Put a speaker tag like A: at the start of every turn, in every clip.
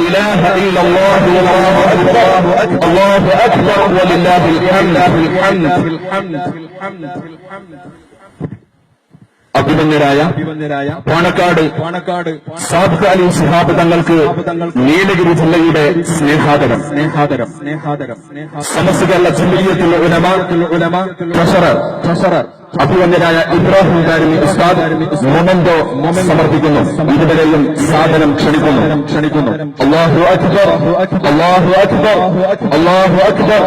A: إله إلا الله والله أكبر الله أكبر ولله الحمد അഭിമന്യരായ പാണക്കാട്
B: പാണക്കാട്
A: സാബ് അലി ശിഹാബ് തങ്ങൾക്ക് നീലഗിരി ജില്ലയുടെ സ്നേഹാദരം
B: സ്നേഹാദരം സ്നേഹാദരം സ്നേഹാദരം
A: സമസ്ത കേരള ജില്ലയത്തിൽ ഉലമ
B: ഉലമ
A: ട്രഷറർ
B: ട്രഷറർ
A: അഭിമന്യരായ ഇബ്രാഹിം കാരിമി ഉസ്താദ് മൊമന്റോ സമർപ്പിക്കുന്നു. ഇരുവരെയും സാധനം ക്ഷണിക്കുന്നു.
B: ക്ഷണിക്കുന്നു.
A: അള്ളാഹു അക്ബർ. അള്ളാഹു അക്ബർ. അള്ളാഹു അക്ബർ.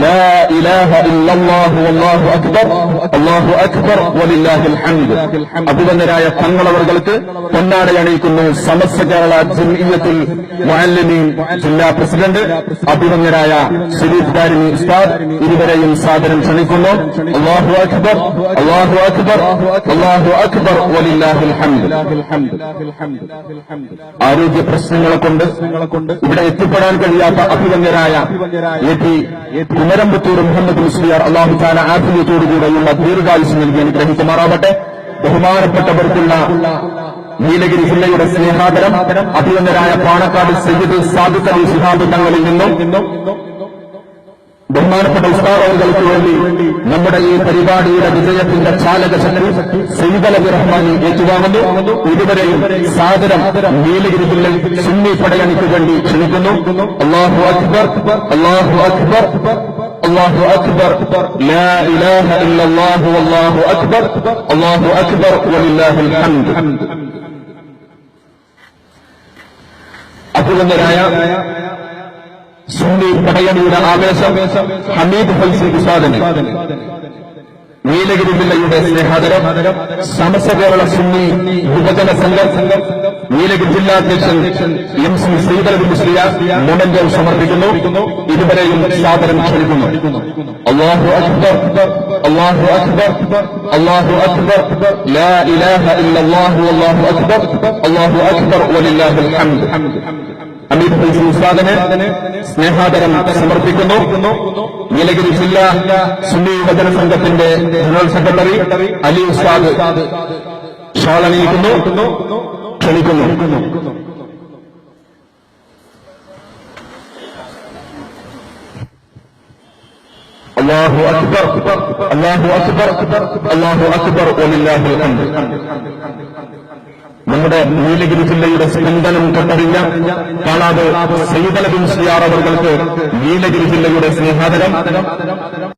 A: ലാ ഇലാഹ ഇല്ലല്ലാഹു അല്ലാഹു അക്ബർ. അള്ളാഹു അക്ബർ. വലില്ലാഹിൽ ഹംദ്. അഭിമന്യരായ തങ്ങളവർക്ക് അണിയിക്കുന്നു. സമസ്ത കേരള ജംഇയ്യത്തുൽ മുഅല്ലിമീൻ ജില്ലാ പ്രസിഡന്റ് അഭിമന്യരായ ശരീഫ് ദാരിമി ഉസ്താദ്. ഇരുവരെയും സാധനം ക്ഷണിക്കുന്നു. അള്ളാഹു അക്ബർ. അള്ളാഹു അക്ബർ അക്ബർ ولله الحمد ആരോഗ്യ പ്രശ്നങ്ങളെ കൊണ്ട് ഇവിടെ എത്തിപ്പെടാൻ കഴിയാത്ത അഭിമന്യരായ എ പി കുമരമ്പത്തൂർ മുഹമ്മദ് മുസ്ലിയാർ അള്ളാഹു താല ആഫിയത്തോടുകൂടെയുള്ള ദീർഘായുസ് നൽകി അനുഗ്രഹിക്കുമാറാവട്ടെ. ബഹുമാനപ്പെട്ടവർക്കുള്ള നീലഗിരി ജില്ലയുടെ സ്നേഹാതരം അഭിമന്യരായ പാണക്കാട് സയ്യിദ് സാദിഖ് അലി ശിഹാബ് തങ്ങളിൽ നിന്നും ബഹുമാനപ്പെട്ട ഉസ്താദുകൾക്ക് വേണ്ടി നമ്മുടെ ഈ പരിപാടിയുടെ വിജയത്തിന്റെ ചാലക ശക്തി സെയ്തലബി റഹ്മാനി ഏറ്റുവാങ്ങുന്നു. ഇതുവരെയും സാദരം നീലഗിരി ജില്ലയിൽ സുന്നി പടയണിക്ക് വേണ്ടി ക്ഷണിക്കുന്നു. അള്ളാഹു അക്ബർ അള്ളാഹു അക്ബർ. അള്ളാഹു അക്ബർ ലാ ഇലാഹ ഇല്ലല്ലാഹു അല്ലാഹു അക്ബർ. അള്ളാഹു അക്ബർ വലില്ലാഹിൽ ഹംദ്. അഭിനന്ദനായ സുന്നി പടയണിയുടെ ആവേശം ഹമീദ് ഫൈസി ഉസാദന് നീലഗിരി ജില്ലയുടെ സ്നേഹാദരം സമസ്ത കേരള സുന്നി യുവജന സംഘം നീലഗിരി ജില്ലാ അധ്യക്ഷൻ M C Sreedharan Musliyar memento സമർപ്പിക്കുന്നു. ഇതുവരെയും സാദരം ക്ഷണിക്കുന്നു. അള്ളാഹു അക്ബർ അള്ളാഹു അക്ബർ അള്ളാഹു അക്ബർ. ലാ ഇലാഹ ഇല്ലല്ലാഹു അല്ലാഹു അക്ബർ. അള്ളാഹു അക്ബർ വലില്ലാഹിൽ ഹംദ് അമീർ ഫൈസൽ ഉസ്താദിന് സ്നേഹാദരം സമർപ്പിക്കുന്നു. നീലഗിരി ജില്ലാ സുന്നി യുവജന സംഘത്തിന്റെ ജനറൽ സെക്രട്ടറി അലി ഉസ്താദ് ഷാൾ ക്ഷണിക്കുന്നു. അള്ളാഹു അക്ബർ അള്ളാഹു അക്ബർ അള്ളാഹു അക്ബർ ഒലില്ലാഹു ഹംദ്. നമ്മുടെ നീലഗിരി ജില്ലയുടെ സ്പന്ദനം കണ്ടറിഞ്ഞ കാണാതെ സൈതലബിൻ സിയാർ അവർക്ക് നീലഗിരി ജില്ലയുടെ സ്നേഹാദരം.